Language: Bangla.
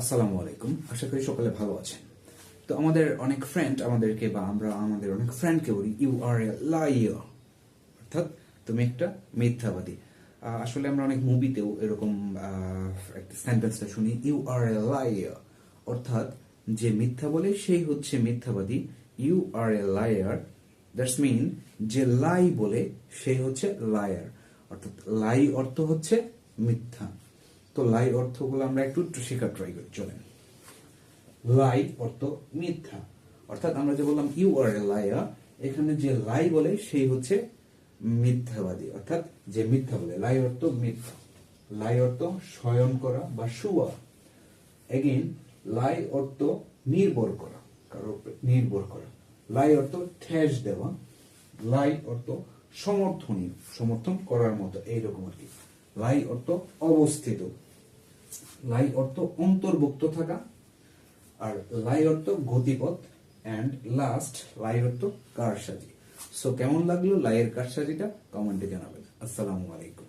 আসসালামু আলাইকুম। আশা করি সকালে ভালো আছেন। তো আমাদের অনেক ফ্রেন্ড আমাদেরকে বা আমরা আমাদের অনেক ফ্রেন্ডকে বলি ইউ আর এ লাইয়ার অর্থাৎ তুমি একটা মিথ্যাবাদী। আসলে আমরা অনেক মুভিতেও এরকম একটা সেন্টেন্সটা শুনি ইউ আর এ লাইয়ার অর্থাৎ যে মিথ্যা বলে, সেই হচ্ছে মিথ্যাবাদী। You are a liar that's mean যে লাই বলে সেই হচ্ছে লায়ার অর্থাৎ লাই অর্থ হচ্ছে মিথ্যা। তো লাই অর্থগুলো আমরা একটু একটু শেখার ট্রাই করি, চলেন। লাই অর্থ মিথ্যা। অর্থাৎ আমরা যে বললাম ইউ আর এ লায়া এখানে যে লাই বলে, সেই হচ্ছে মিথ্যাবাদী। অর্থাৎ যে মিথ্যা বলে, লাই অর্থ মিথ্যা। লাই অর্থ শয়ন করা বা শুয়া। এগেইন লাই অর্থ নির্ভর করা, কারও নির্ভর করা। লাই অর্থ ঠেস দেওয়া। লাই অর্থ সমর্থনীয়, সমর্থন করার মতো, এইরকম আর কি। লাই অর্থ অবস্থিত। লাই অর্থ অন্তর্ভুক্ত থাকা আর লাই অর্থ গতিপথ অ্যান্ড লাস্ট লাই অর্থ কারসাজি। সো কেমন লাগল লাইয়ের কারসাজিটা? কমেন্টে জানাবেন। আসসালামু আলাইকুম।